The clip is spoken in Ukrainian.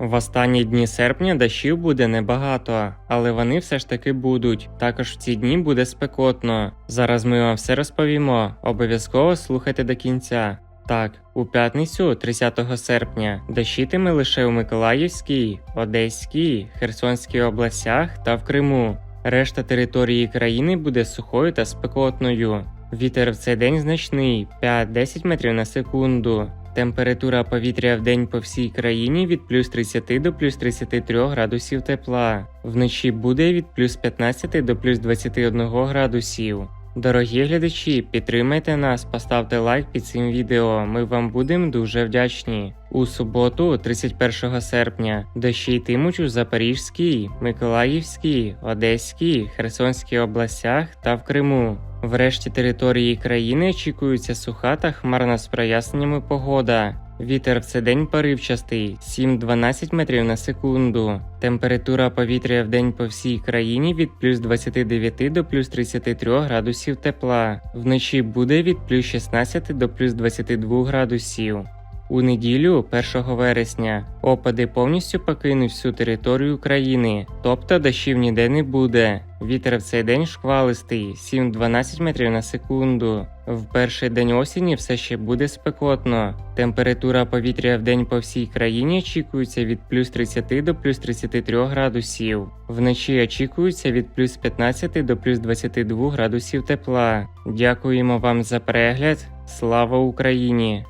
В останні дні серпня дощів буде небагато, але вони все ж таки будуть. Також в ці дні буде спекотно. Зараз ми вам все розповімо. Обов'язково слухайте до кінця. Так, у п'ятницю, 30 серпня, дощитиме лише у Миколаївській, Одеській, Херсонській областях та в Криму. Решта території країни буде сухою та спекотною. Вітер в цей день значний 5-10 метрів на секунду. Температура повітря в день по всій країні від плюс 30 до плюс 33 градусів тепла. Вночі буде від плюс 15 до плюс 21 градусів. Дорогі глядачі, підтримайте нас, поставте лайк під цим відео. Ми вам будемо дуже вдячні. У суботу, 31 серпня, дощі йтимуть у Запорізькій, Миколаївській, Одеській, Херсонській областях та в Криму. В решті території країни очікується суха та хмарна з проясненнями погода. Вітер в цей день поривчастий 7-12 метрів на секунду. Температура повітря в день по всій країні від плюс 29 до плюс 33 градусів тепла. Вночі буде від плюс 16 до плюс 22 градусів. У неділю, 1 вересня, опади повністю покинуть всю територію країни, тобто дощів ніде не буде. Вітер в цей день шквалистий 7-12 метрів на секунду. В перший день осені все ще буде спекотно. Температура повітря в день по всій країні очікується від плюс 30 до плюс 33 градусів. Вночі очікується від плюс 15 до плюс 22 градусів тепла. Дякуємо вам за перегляд. Слава Україні!